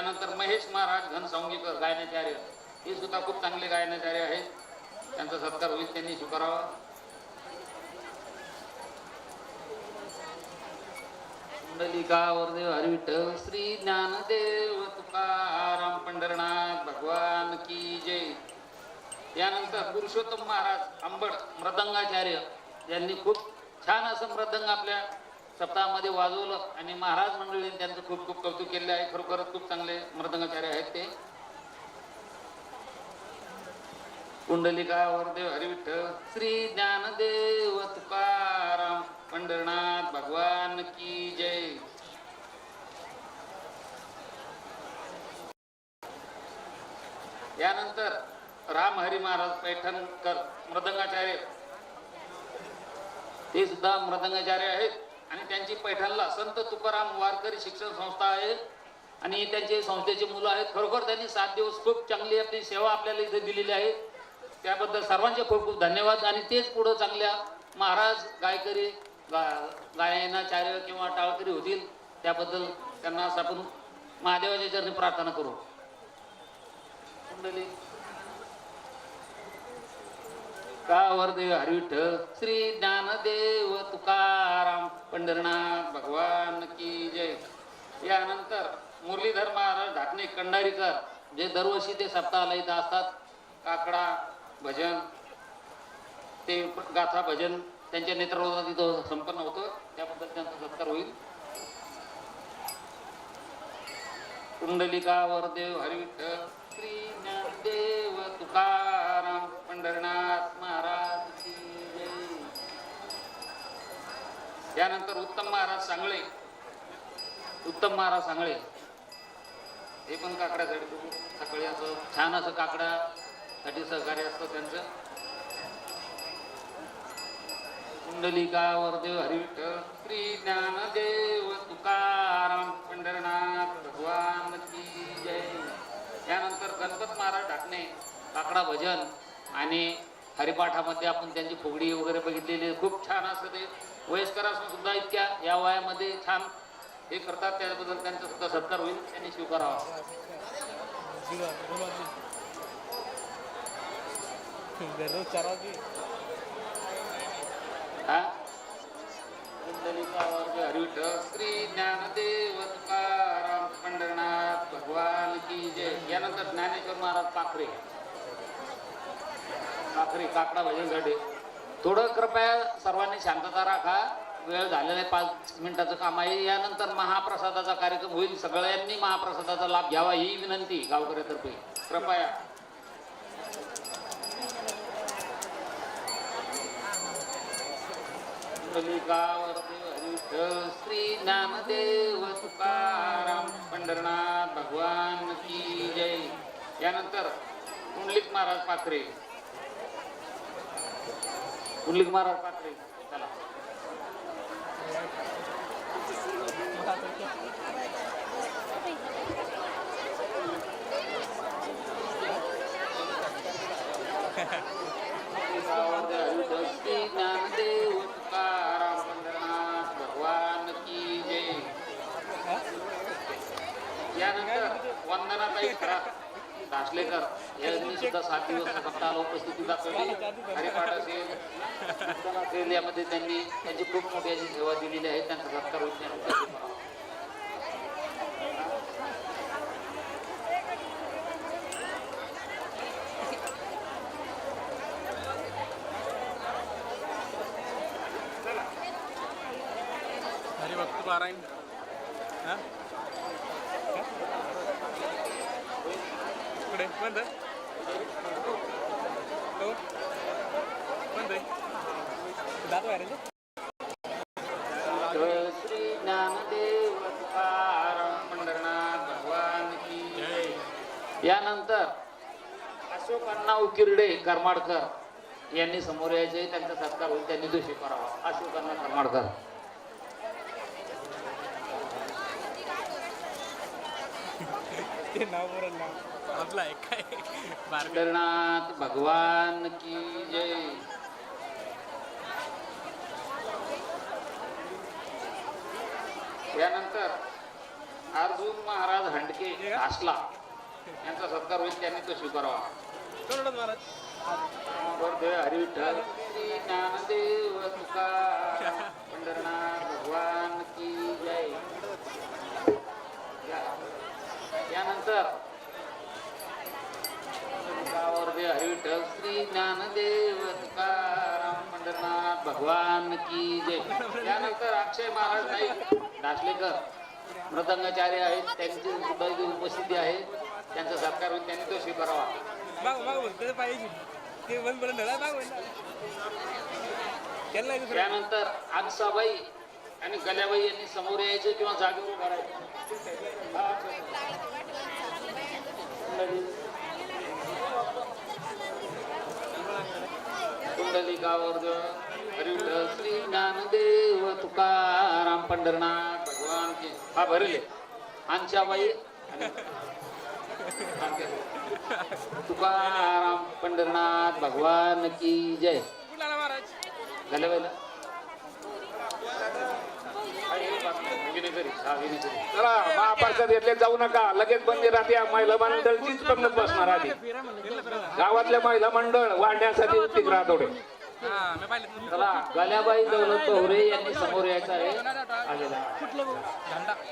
त्यानंतर महेश महाराज घनसंगीकर गायनाचार्य. हे सुद्धा खूप चांगले गायनाचार्य आहेत. त्यांचा सत्कार होईल त्यांनी स्वीकारावा कुंडलिका वरदेव हरिविठ्ठल श्री ज्ञानदेव तुकाराम पंढरनाथ भगवान की जय. त्यानंतर पुरुषोत्तम महाराज आंबड मृदंगाचार्य. यांनी खूप छान असं मृदंग आपल्या सप्ताहामध्ये वाजवलं आणि महाराज मंडळीने त्यांचं खूप खूप कौतुक केले आहे. खरोखरच खूप चांगले मृदंगाचार्य आहेत ते. कुंडलिका वरदेव हरिविठ्ठल श्री ज्ञानदेव तुकाराम पंढरनाथ भगवान की जय. यानंतर राम हरी महाराज पैठणकर मृदंगाचार्य. ते सुद्धा मृदंगाचार्य आहेत. आणि त्यांची पैठणला संत तुकाराम वारकरी शिक्षण संस्था आहे. आणि त्यांचे संस्थेचे मुलं आहेत. खरोखर त्यांनी सात दिवस खूप चांगली आपली सेवा आपल्याला इथे दिलेली आहे. त्याबद्दल सर्वांचे खूप खूप धन्यवाद. आणि तेच पुढं चांगल्या महाराज गायकरी गा गायनाचार्य किंवा टाळकरी होतील त्याबद्दल त्यांना आपण महादेवाच्या चरणी प्रार्थना करू. मंडळी का वरदेव हरिविठ्ठल श्री ज्ञानदेव तुकाराम पंढरनाथ भगवान की जय. यानंतर मुरलीधर महाराज ढाकणे कंडारीकर जे दरवर्षी ते सप्ताहाला इथं असतात. काकडा भजन ते गाथा भजन त्यांच्या नेतृत्वात तिथं संपन्न होतं. त्याबद्दल त्यांचा सत्कार होईल. कुंडलिका वरदेव हरिविठ्ठल श्री ज्ञानदेव तुकाराम पंढरनाथ त्यानंतर उत्तम महाराज सांगळे. उत्तम महाराज सांगळे. हे पण काकड्यासाठी खूप सकाळी असं छान असं काकड्यासाठी सहकार्य असतं त्यांचं. कुंडलिका वरदेव हरिविठ्ठल श्री ज्ञानदेव तुकाराम पंढरनाथ भगवान की जय. त्यानंतर गणपत महाराज ढाकणे काकडा भजन आणि हरिपाठामध्ये आपण त्यांची फुगडी वगैरे बघितलेली खूप छान असं ते वयस्कर असून सुद्धा इतक्या या वयामध्ये छान हे करतात. त्याबद्दल त्यांचा सुद्धा सत्कार होईल. त्यांनी स्वीकारावा. कुंडलिका वर्ग हरिविठ्ठल श्री ज्ञानदेव तुकाराम पंढरनाथ भगवान की जय. यानंतर ज्ञानेश्वर महाराज पाखरे. पाखरे काकडा भजनसाठी थोडं कृपया सर्वांनी शांतता राखा. वेळ झालेला आहे पाच मिनिटाचं काम आहे. यानंतर महाप्रसादाचा कार्यक्रम होईल. सगळ्यांनी महाप्रसादाचा लाभ घ्यावा ही विनंती गावकऱ्यातर्फे. कृपया. श्री नामदेव तुकाराम पंढरनाथ भगवान की जय. यानंतर कुंडलिक महाराज पाखरे कुंडलिक महाराज? पाखरे चला भगवान की जय यानंतर वंदनाताई खरा दासलेकर. यांनी सुद्धा सात दिवस भक्ताला उपस्थिती दाखवली हरिपाठ असेल असेल यामध्ये त्यांनी त्यांची खूप मोठी अशी सेवा दिलेली आहे. त्यांचा सत्कार होईल त्यांनी पारायण. हां? कुठे बंद. श्री ज्ञानदेव भगवान यानंतर अशोक अण्णा उकिरडे करमाडकर यांनी समोर यायचे त्यांचा सत्कार होईल त्यांनी तो स्वीकारावा अशोक अण्णा करमाडकर. ते नाव बरं नाव. आपलं आहे काय? भगवान की जय. यानंतर अर्जुन महाराज हंडके आसला यांचा सत्कार होईल त्यांनी तो स्वीकारावा. महाराज. श्री ज्ञानदेव तुकाराम पंढरनाथ भगवान की जय या- यानंतर वर्धे हरिविठ्ठल श्री ज्ञानदेव तुकाराम पंढरनाथ भगवान की जय. त्यानंतर अक्षय महाराज नाईक दासलेकर मृदंगाचार्य आहेत त्यांची सुद्धा उपस्थिती आहे. त्यांचा सत्कार होईल त्यांनी तो स्वीकारावा. पाहिजे त्यानंतर आगसाबाई आणि गल्याबाई यांनी समोर यायचं किंवा जागेवर उभं राहायचं. कुंडलिकावर हरिविठ्ठल श्री ज्ञानदेव तुकाराम पंढरनाथ भगवान की हा भरले. आमच्याबाई तुकाराम पंढरनाथ भगवान की जय. कुठला आला महाराज गल्याबाईला विनयकरी हा विनयकरी चला महाप्रसाद घेतले जाऊ नका. लगेच बंदी राहते महिला मंडळचीच बघत बसणार आधी. गावातल्या महिला मंडळ वाढण्यासाठी उत्तिक राहतोडे हा मी पाहिलं चला गल्याबाई दौलत पवरे यांनी समोर यायचं आहे. आलेला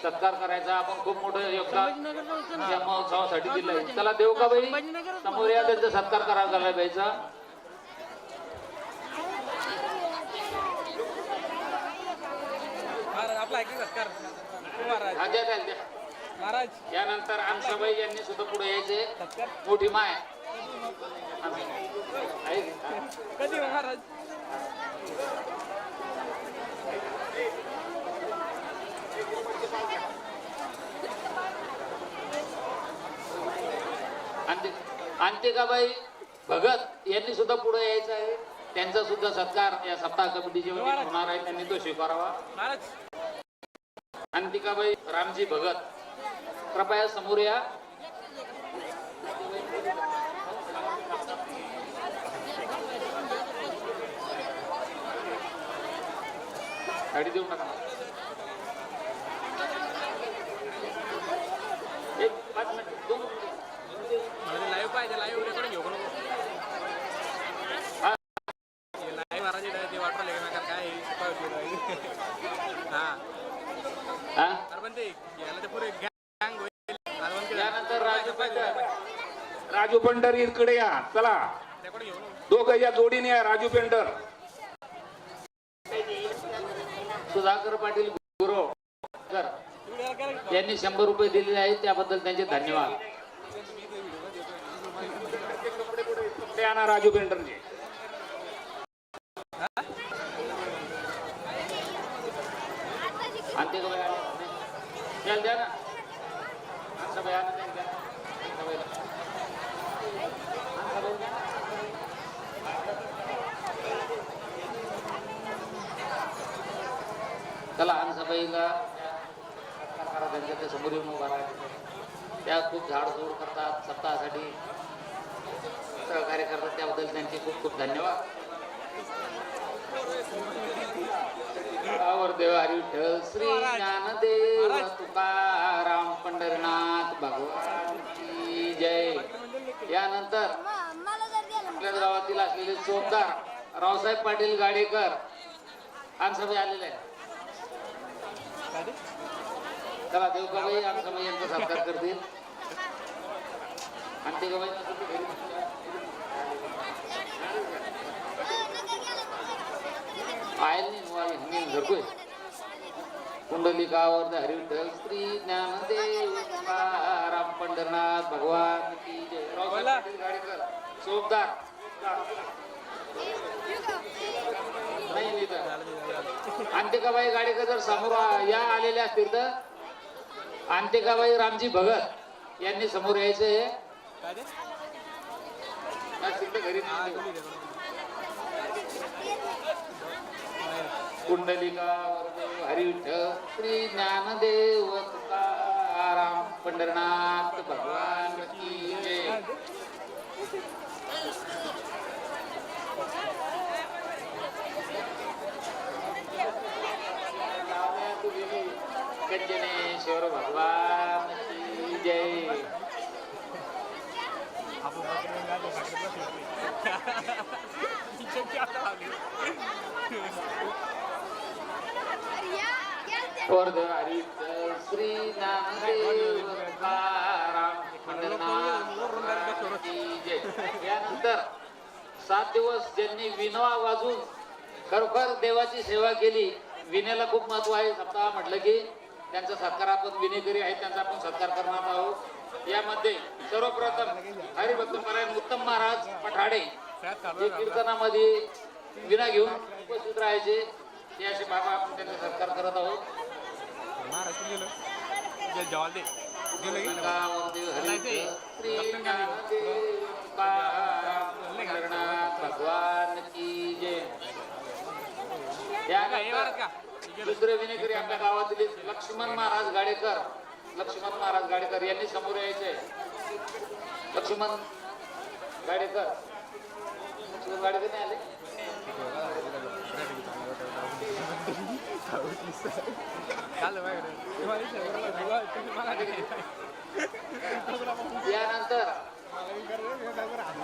सत्कार करायचा. आपण खूप मोठं योगदान या महोत्सवासाठी दिलं आहे चला देवकाबाई समोर या त्यांचा सत्कार करा गल्याबाईचा. ऐका सत्कार महाराज. द्या द्या द्या महाराज. आमसाबाई यांनी सुद्धा पुढे यायचे. सत्कार मोठी माय. ऐक. कधी हो महाराज? अंति- अंतिकाबाई भगत यांनी सुद्धा पुढे यायचं आहे. त्यांचा सुद्धा सत्कार या सप्ताह कमिटीचे वतीने होणार आहे. त्यांनी तो स्वीकारावा. महाराज. अंतिकाबाई रामजी भगत कृपया समोर या. गाडी देऊ नका एक पाच मिनिट. दोन. मिनिट. लाईव्ह पाहिजे लाईव्ह रेकॉर्डिंग घेऊ नको हा. लाईव्ह महाराज इथं ते वाटलं का नका काय हा हा अरे पण ते याला ते पुरे गँग होईल अरे पण ते- त्यानंतर राजू पेंटर इकडे या चला. दोघं या जोडीने या राजू पेंटर सुधाकर पाटील काय यांनी शंभर रुपये दिलेले आहेत त्याबद्दल त्यांचे धन्यवाद. आणा राजू पेंटरचे आणते का बाई द्या ना आणता बाई, आणा, द्या, द्या. आणता बाईला. आणता बाई, द्या. चला आणसाबाईला करा त्यांच्या त्या समोर येऊन उभा राहा. त्या खूप झाडझूड करतात सप्ताहासाठी सहकार्य करतात त्याबद्दल त्यांचे खूप खूप धन्यवाद देव हरी विठ्ठल श्री ज्ञानदेव तुकाराम पंढरनाथ भगवान की जय. यानंतर आपल्या गावातील असलेले चोपदार रावसाहेब पाटील गाडेकर आमसभे आलेले आहे काय ते? चला देवकाबाई आमसभा यांचा सत्कार करतील. आणि ते गबाई नाही घरतोय कुंडलिकावर हरिविठ्ठल श्री ज्ञानदेव तुकाराम पंढरनाथ भगवान की जय. नाही तर. अंतिकाबाई गाडेकर जर समोर या आलेल्या असतील तर. अंतिकाबाई रामजी भगत यांनी समोर यायचे तर घरी. कुंडलिका हरिठ श्री ज्ञानदेव तुकाराम पंढरनाथ भगवान की गंजनेश्वर भगवान की जय. आपण यानंतर सात दिवस ज्यांनी विनवा वाजून खरोखर देवाची सेवा केली विनेला खूप महत्त्व आहे. सप्ताह म्हटलं की त्यांचा सत्कार आपण विनेकरी आहे त्यांचा आपण सत्कार करणार आहोत. यामध्ये सर्वप्रथम हरिभक्त परायण उत्तम महाराज पठाडे कीर्तनामध्ये विना घेऊन उपस्थित राहायचे. ते असे बाबा आपण त्यांचा सत्कार करत आहोत. भगवान की जय का दुसरे विनेकरी आपल्या गावातील लक्ष्मण महाराज गाडेकर. लक्ष्मण महाराज गाडेकर यांनी समोर यायचे. लक्ष्मण गाडेकर. लक्ष्मण गाडेकर नाही आले? चालू यानंतर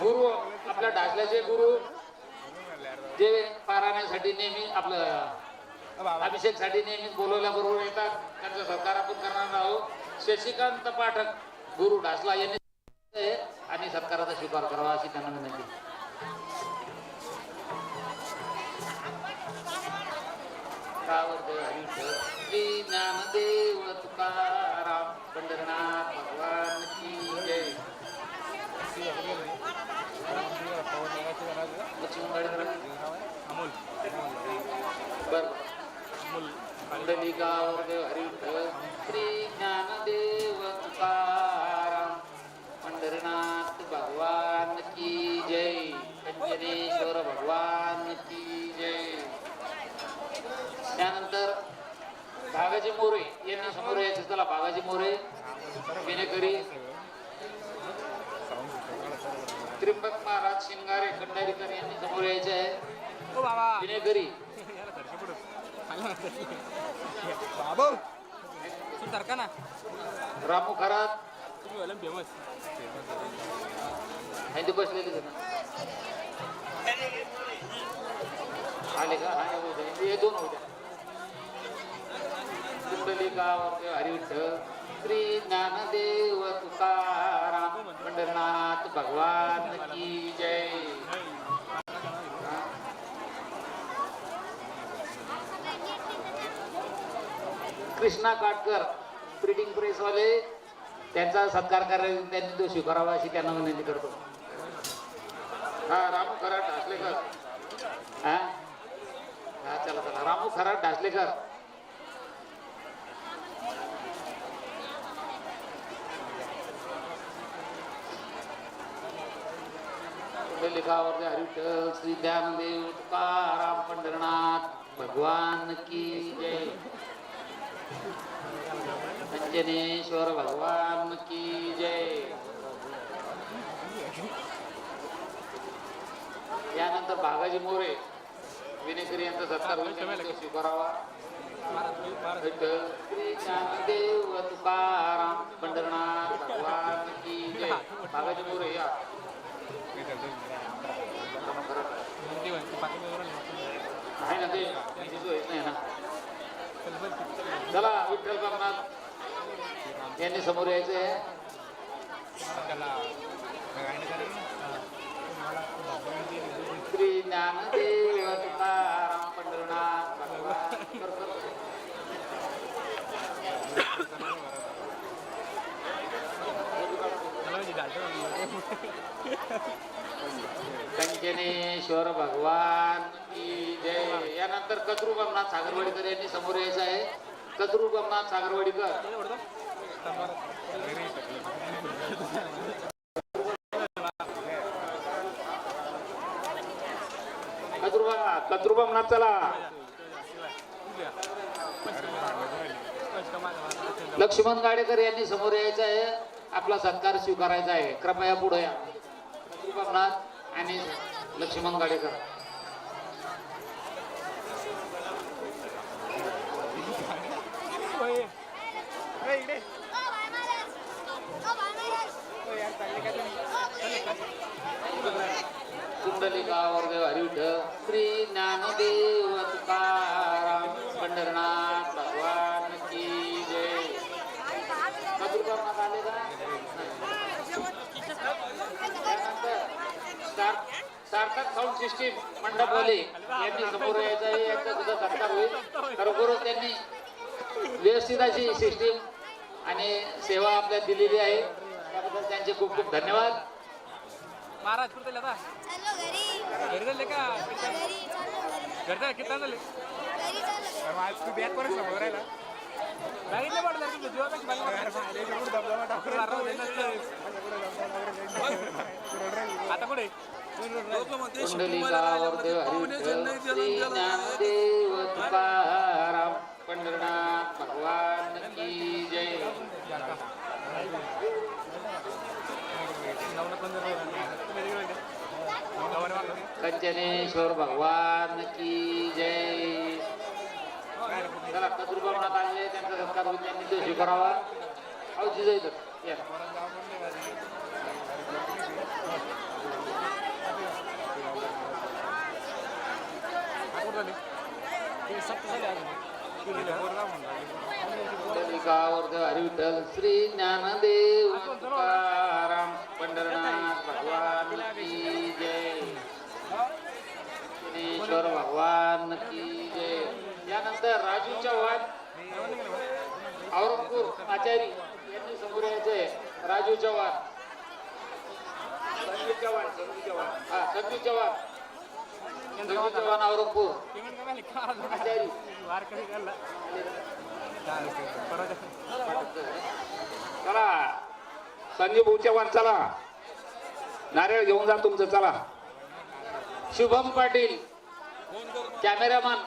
गुरु आपल्या ढासल्याचे गुरु जे पारायणासाठी नेहमी आपलं अभिषेकसाठी नेहमी बोलवल्याबरोबर येतात. त्यांचा सत्कार आपण करणार आहोत. शशिकांत पाठक गुरु ढासला यांनी आणि सत्काराचा स्वीकार करावा अशी त्यांना विनंती. कावरदेव हरिभक्त श्री ज्ञानदेव तुकाराम पंढरनाथ भगवान की जय लक्ष्मण गाडेकर बर अमोल मंडलिकावरदेव हरिभक्त श्री ज्ञानदेव तुकाराम पंढरनाथ भगवान की जय पंचनेश्वर भगवान की जय त्यानंतर बागाजी मोरे यांनी समोर यायचे. चला बागाजी मोरे विनेकरी त्रिंबक महाराज शिंगारे खंडारीकर यांनी समोर यायचे आहे. विनेकरी. रामू खरात. ते बसलेले. आले का? हा. हे दोन होत्या कुंडलिकावरती हरिविठ्ठल श्री ज्ञानदेव तुकाराम पंढरनाथ भगवान की जय. कृष्णा काटकर प्रिंटिंग प्रेसवाले त्यांचा सत्कार करायला त्यांनी तो स्वीकारावा अशी त्यांना विनंती करतो. हा रामू खराट ढासलेकर हा? हा चला चला. रामू खराट ढासलेकर लिखावर हरिविठ्ठल श्री ज्ञानदेव तुकाराम पंढरनाथ भगवान की जय. अंजनेश्वर भगवान की जय. यानंतर भागाजी मोरे विनेकरी यांचा सत्कार स्वीकारावा. देव तुकाराम पंढरनाथ भगवान की जय. बागाजी मोरे या. आहे ना ते त्यांची नाही ना चला विठ्ठल कमनाथ यांनी समोर यायचं आहे श्री ज्ञानदेव तुकाराम पंढरनाथ भगवान भगवान की जय. यानंतर कचरू बमनाथ सागरवाडीकर यांनी समोर यायचं आहे. कचरू बमनाथ सागरवाडीकर कत्रुबमनाथ चला. लक्ष्मण गाडेकर यांनी समोर यायचं आहे. आपला सत्कार स्वीकारायचा आहे. कृपया पुढे या. कत्रुबमनाथ आणि लक्ष्मण गाडेकर इकडे कुंडलिकावर्ग हरिविठ्ठल श्री ज्ञानदेव तुकाराम पंढरनाथ भगवान सिस्टीम मंडपवाले यांनी समोर यायचं आहे यांचा सुद्धा सत्कार होईल. खरोखरच त्यांनी व्यवस्थित अशी सिस्टीम आणि सेवा आपल्याला दिलेली आहे. त्याबद्दल त्यांचे खूप खूप धन्यवाद. महाराज कुठे चाललो? घरी. घरी झाले का? घरचा किती झाले आज तू बॅग समोर राहिला. बॅगितलं पडलं तुझं जीवापेक्षा आता कुठे? ज्ञानदेव तुकाराम पंढरनाथ भगवान की जय कंचनेश्वर भगवान की जय चला कस्तुरबा मनात आलेले त्यांचा सत्कार होऊन त्यांनी स्वीकारावा अहो या कुंडलिकावर्ध हरिविठ्ठल श्री ज्ञानदेव तुकाराम पंढरनाथ भगवान की जय. ज्ञानेश्वर भगवान की जय. यानंतर राजू चव्हाण औरंगपूर आचारी यांनी समोर यायचे राजू चव्हाण संजू चव्हाण संजू चव्हाण हा संजू चव्हाण संजू चव्हाण औरंगपूर आचारी चला. संजीव भाऊ वर चला. नारळ घेऊन जा तुमचं चला. Shubham Patil cameraman.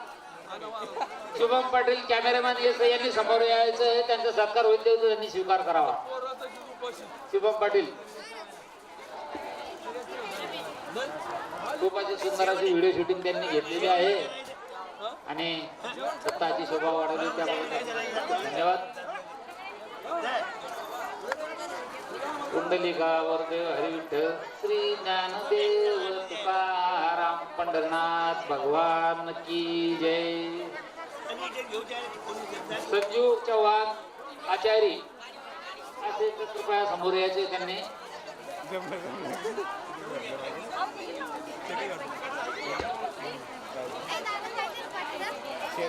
Shubham Patil cameraman yes यांनी समोर यायचं त्यांचा सत्कार होईल त्यांनी स्वीकार करावा. शुभम पाटील. खूप सुंदर अशी व्हिडिओ शूटिंग त्यांनी घेतलेली आहे. आणि स्वतःची शोभा वाढवली त्याबद्दल धन्यवाद. कुंडलिका वरदेव हरिविठ्ठल श्री ज्ञानदेव तुकाराम पंढरनाथ भगवान की जय. संजू चव्हाण आचारी. असे कृपया समोर यायचे त्यांनी. Şey,